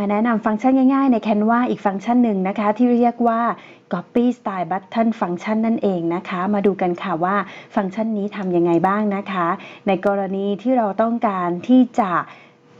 มาแนะนำฟังก์ชันง่ายๆ ใน Canva อีกฟังก์ชันหนึ่งนะคะ ที่เรียกว่า Copy Style Button ฟังก์ชันนั่นเองนะคะ มาดูกันค่ะว่าฟังก์ชันนี้ทำยังไงบ้างนะคะ ในกรณีที่เราต้องการที่จะ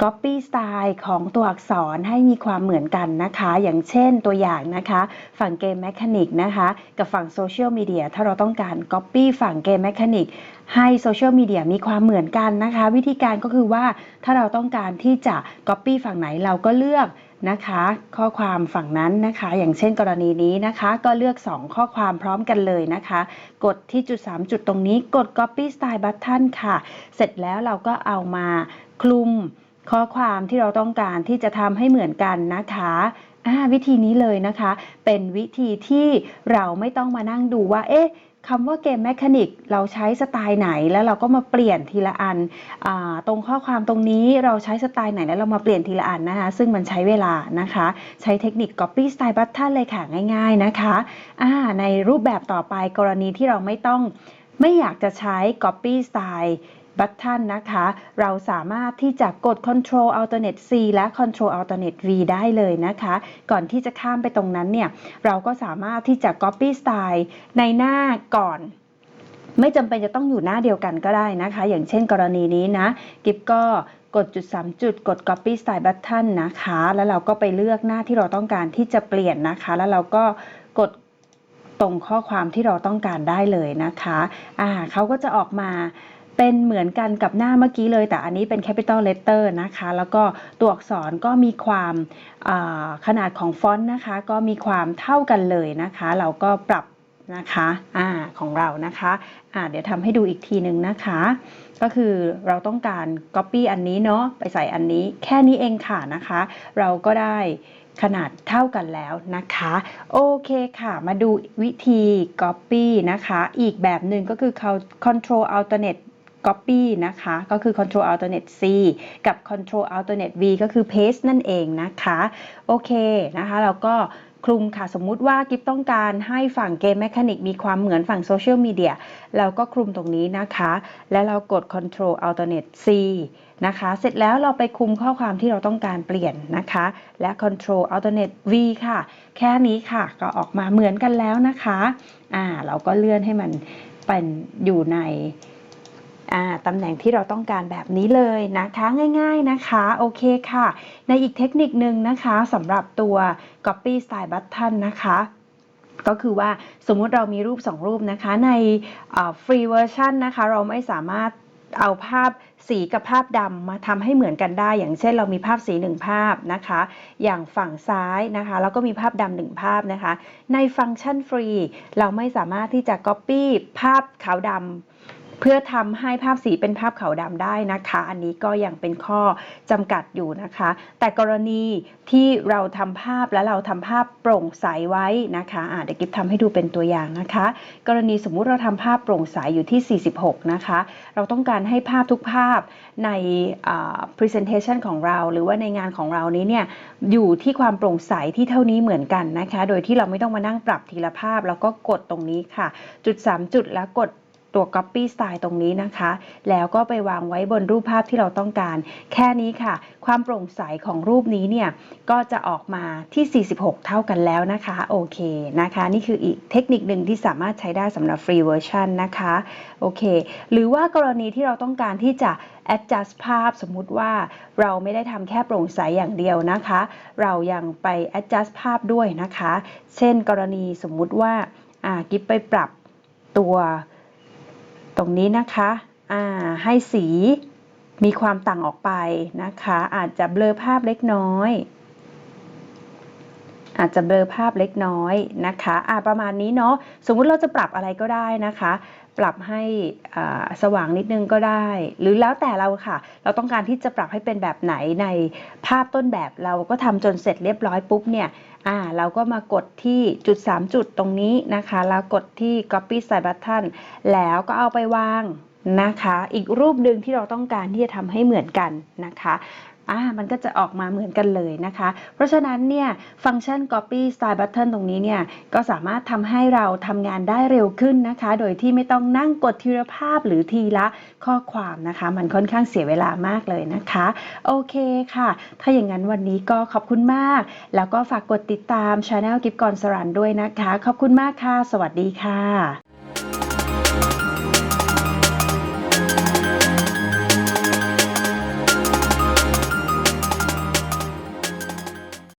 Copy Style ของตัวอักษรให้มีความเหมือนกันนะคะ อย่างเช่นตัวอย่างนะคะ ฝั่งเกมแมคานิกนะคะกับฝั่งโซเชียลมีเดียถ้าเราต้องการ Copy ฝั่งเกมแมคานิกให้โซเชียลมีเดียมีความเหมือนกันนะคะ วิธีการก็คือว่าถ้าเราต้องการที่จะ Copy ฝั่งไหนเราก็เลือกนะคะ ข้อความฝั่งนั้นนะคะ อย่างเช่นกรณีนี้นะคะ ก็เลือก 2 ข้อความพร้อมกันเลยนะคะ กดที่จุด 3 จุดตรงนี้ กด Copy Style Button ค่ะ เสร็จแล้วเราก็เอามาคลุม ข้อความที่เราต้องการที่จะทำให้เหมือนกันนะคะวิธีนี้เลยนะคะ เป็นวิธีที่เราไม่ต้องมานั่งดูว่า เอ๊ะคำว่าเกมแมคานิกเราใช้สไตล์ไหนแล้วเราก็มาเปลี่ยนทีละอันอตรงข้อความตรงนี้เราใช้สไตล์ไหนแล้วเรามาเปลี่ยนทีละอันนะคะ ซึ่งมันใช้เวลานะคะ ใช้เทคนิค Copy Style Button เลยค่ะง่าย ๆนะคะในรูปแบบต่อไปกรณีที่เราไม่ต้องไม่อยากจะใช้ Copy Style บัตทันนะคะ เราสามารถที่จะกด Control Alternate C และ Control Alternate V ได้เลยนะคะ ก่อนที่จะข้ามไปตรงนั้นเนี่ย เราก็สามารถที่จะ Copy Style ในหน้าก่อนไม่จำเป็นจะต้องอยู่หน้าเดียวกันก็ได้นะคะ อย่างเช่นกรณีนี้นะ กิฟก็กดจุด 3 จุด กด Copy Style Button นะคะ แล้วเราก็ไปเลือกหน้าที่เราต้องการที่จะเปลี่ยนนะคะ แล้วเราก็กดตรงข้อความที่เราต้องการได้เลยนะคะ อ่าเขาก็จะออกมา เป็นเหมือนกันกับหน้าเมื่อกี้เลย แต่อันนี้เป็น capital letter นะคะ แล้วก็ตัวอักษรก็มีความขนาดของฟอนต์นะคะ ก็มีความเท่ากันเลยนะคะ เราก็ปรับนะคะอ่าของเรานะคะอ่าเดี๋ยวทำให้ดูอีกทีหนึ่งนะคะ ก็คือเราต้องการ copy อันนี้เนาะไปใส่อันนี้แค่นี้เองค่ะนะคะ เราก็ได้ขนาดเท่ากันแล้วนะคะ โอเคค่ะ มาดูวิธี copy นะคะ อีกแบบหนึ่งก็คือ control alternate copy นะคะ ก็คือ control alternate c กับ control alternate v ก็คือ paste นั่นเองนะคะ โอเคนะคะเราก็คลุมค่ะ สมมุติว่ากิฟต้องการให้ฝั่งเกมแมคานิกมีความเหมือนฝั่งโซเชียลมีเดียเราก็คลุมตรงนี้นะคะ แล้วเรากด control alternate c นะคะ เสร็จแล้วเราไปคุมข้อความที่เราต้องการเปลี่ยนนะคะ และ control alternate v ค่ะ แค่นี้ค่ะ ก็ออกมาเหมือนกันแล้วนะคะ อ่า เราก็เลื่อนให้มันเป็นอยู่ใน ตำแหน่งที่เราต้องการแบบนี้เลยนะคะง่าย ๆนะคะโอเคค่ะ ในอีกเทคนิคนึงนะคะสำหรับตัว copy style button นะคะก็คือว่าสมมุติเรามีรูป 2 รูปนะคะในฟรีเวอร์ชันนะคะเราไม่สามารถเอาภาพสีกับภาพดำมาทำให้เหมือนกันได้ อย่างเช่นเรามีภาพสีหนึ่งภาพนะคะ อย่างฝั่งซ้ายนะคะ แล้วก็มีภาพดำหนึ่งภาพนะคะ ในฟังก์ชันฟรี เราไม่สามารถที่จะ Copy ภาพขาวดำ เพื่อทำให้ภาพสีเป็นภาพขาวดำได้นะคะ อันนี้ก็ยังเป็นข้อจำกัดอยู่นะคะ แต่กรณีที่เราทำภาพแล้วเราทำภาพโปร่งใสไว้นะคะะเดี๋ยวกิ๊บทำให้ดูเป็นตัวอย่างนะคะ กรณีสมมุติเราทำภาพโปร่งใสอยู่ที่ 46 นะคะ เราต้องการให้ภาพทุกภาพใน presentation ของเรา หรือว่าในงานของเรานี้เนี่ยอยู่ที่ความโปร่งใสที่เท่านี้เหมือนกันนะคะ โดยที่เราไม่ต้องมานั่งปรับทีละภาพ แล้วก็กดตรงนี้ค่ะ จุด 3 จุดแล้วกด ตัว Copy Style ตรงนี้นะคะ แล้วก็ไปวางไว้บนรูปภาพที่เราต้องการ แค่นี้ค่ะ ความโปร่งใสของรูปนี้เนี่ย ก็จะออกมาที่ 46 เท่ากันแล้วนะคะ โอเคนะคะ นี่คืออีกเทคนิคหนึ่งที่สามารถใช้ได้สำหรับ Free Version นะคะ โอเค หรือว่ากรณีที่เราต้องการที่จะ adjust ภาพสมมุติว่าเราไม่ได้ทำแค่โปร่งใสอย่างเดียวนะคะ เรายังไป adjust ภาพด้วยนะคะ เช่นกรณีสมมุติว่ากิฟไปปรับตัว รงนี้นะคะให้สีมีความต่างออกไปนะคะ อาจจะเบลอภาพเล็กน้อย อาจจะเบลอภาพเล็กน้อยนะคะะประมาณนี้เนาะสมมุติเราจะปรับอะไรก็ได้นะคะ ปรับให้สว่างนิดนึงก็ได้ หรือแล้วแต่เราค่ะ เราต้องการที่จะปรับให้เป็นแบบไหนในภาพต้นแบบเราก็ทำจนเสร็จเรียบร้อยปุ๊บเนี่ยอ่าเราก็มากดที่จุด 3 จุดตรงนี้นะคะ แล้วกดที่ copy style button แล้วก็เอาไปวางนะคะ อีกรูปหนึ่งที่เราต้องการที่จะทำให้เหมือนกันนะคะอ่ามันก็จะออกมาเหมือนกันเลยนะคะ เพราะฉะนั้นเนี่ยฟังก์ชัน copy style button ตรงนี้เนี่ยก็สามารถทำให้เราทำงานได้เร็วขึ้นนะคะ โดยที่ไม่ต้องนั่งกดทีละภาพหรือทีละข้อความนะคะ มันค่อนข้างเสียเวลามากเลยนะคะ โอเคค่ะ ถ้าอย่างนั้นวันนี้ก็ขอบคุณมาก แล้วก็ฝากกดติดตาม Channel กิฟกรสรันด้วยนะคะ ขอบคุณมากค่ะ สวัสดีค่ะ